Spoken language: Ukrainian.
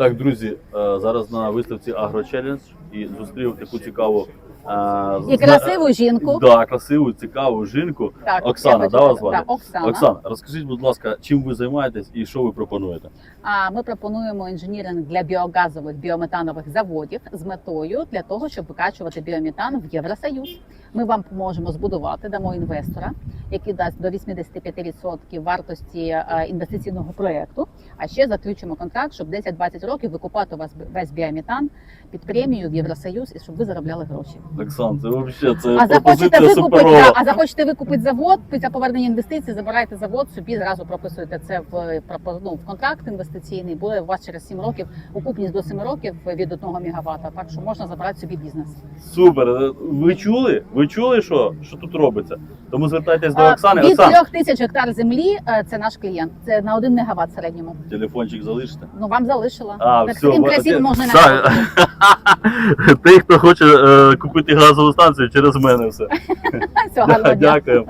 Так, друзі, е, зараз на виставці AgroChallenge і зустрів таку цікаву е, І красиву жінку. Да, красиву, цікаву жінку. Так, Оксана, да, вас звати? Так, Оксана. Оксана, розкажіть, будь ласка, чим ви займаєтесь і що ви пропонуєте? А ми пропонуємо інженіринг для біогазових біометанових заводів з метою для того, щоб викачувати біометан в Євросоюз. Ми вам можемо збудувати, дамо інвестора, який дасть до 85% вартості е, інвестиційного проекту. А ще заключимо контракт, щоб 10-20 років викупати у вас весь біометан під премію в Євросоюз і щоб ви заробляли гроші. Оксан, це взагалі це А захочете викупити, суперова. да, а захочете викупити завод після повернення інвестицій, забирайте завод, собі зразу прописуєте це в ну, в контракт інвестиційний. Буде у вас через 7 років окупність до 7 років від 1 МВт, Так що можна забрати собі бізнес. Супер. Ви чули? Ви чули, що, що тут робиться? Тому звертайтесь до А, Оксани. Від Оксан, 3 тисяч гектар землі е, це наш клієнт. Це на один мегаватт в середньому. телефончик залишите. Ну вам залишила. А, так все, таким ви- красивим можна Так. робити. Тих, хто хоче е, купити газову станцію через мене все. Всього гарного дня. Дякую.